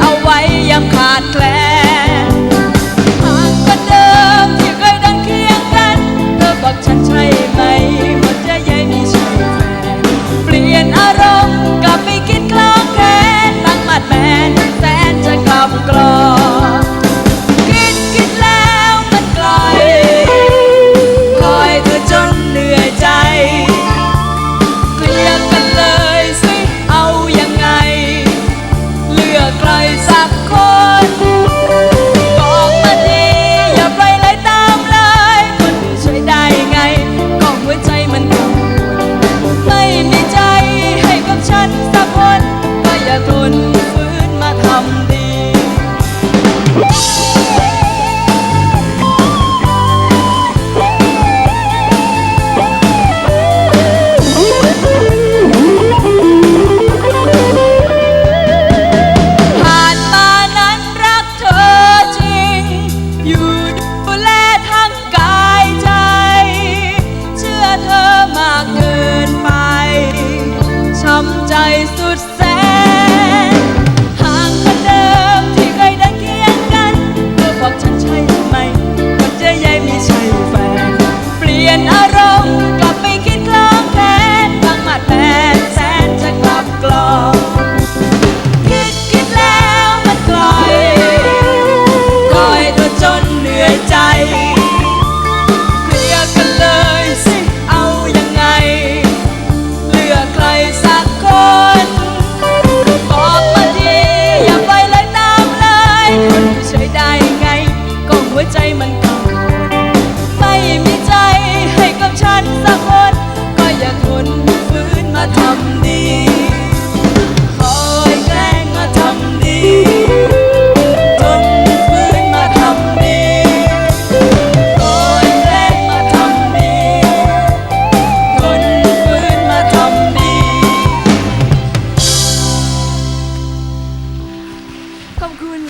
เอาไว้ยามขาดแคลน ใจมันกังวไม่มีใจให้กับฉันสักคน ก็อย่าทนฟื้นมาทำดีคอยแกล้งมาทำดีจนฟื้นมาทำดีคอยแกล้งมาทำดีทนฟื้นมาทำดี ขอบคุณ